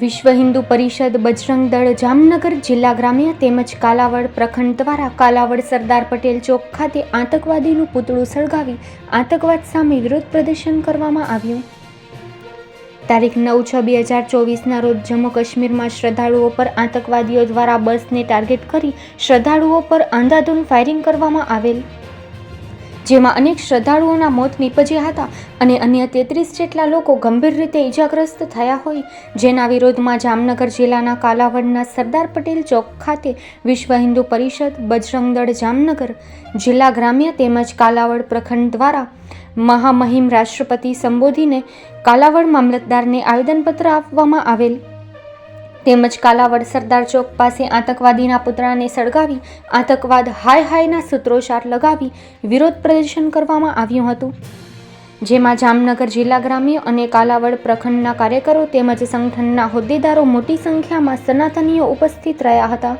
વિશ્વ હિન્દુ પરિષદ બજરંગ દળ જામનગર જિલ્લા ગ્રામ્ય તેમજ કાલાવડ પ્રખંડ દ્વારા કાલાવડ સરદાર પટેલ ચોક ખાતે આતંકવાદીનું પૂતળું સળગાવી આતંકવાદ સામે વિરોધ પ્રદર્શન કરવામાં આવ્યું. તારીખ નવ છ બે હજાર ચોવીસના રોજ જમ્મુ કાશ્મીરમાં શ્રદ્ધાળુઓ પર આતંકવાદીઓ દ્વારા બસને ટાર્ગેટ કરી શ્રદ્ધાળુઓ પર અંધાધૂન ફાયરિંગ કરવામાં આવેલ. જેમાં અનેક શ્રદ્ધાળુઓના મોત નીપજ્યા હતા અને અન્ય તેત્રીસ જેટલા લોકો ગંભીર રીતે ઈજાગ્રસ્ત થયા હોય, જેના વિરોધમાં જામનગર જિલ્લાના કાલાવડના સરદાર પટેલ ચોક ખાતે વિશ્વ હિન્દુ પરિષદ બજરંગ દળ જામનગર, જિલ્લા ગ્રામ્ય તેમજ કાલાવડ પ્રખંડ દ્વારા મહામહિમ રાષ્ટ્રપતિ સંબોધીને કાલાવડ મામલતદારને આવેદનપત્ર આપવામાં આવેલ તેમજ કાલાવડ સરદાર ચોક પાસે આતંકવાદીના પુતળાને સળગાવી, આતંકવાદ હાય હાયના સૂત્રોચ્ચાર લગાવી વિરોધ પ્રદર્શન કરવામાં આવ્યું હતું. જેમાં જામનગર જિલ્લા ગ્રામ્ય અને કાલાવડ પ્રખંડના કાર્યકરો તેમજ સંગઠનના હોદ્દેદારો મોટી સંખ્યામાં સનાતનીઓ ઉપસ્થિત રહ્યા હતા.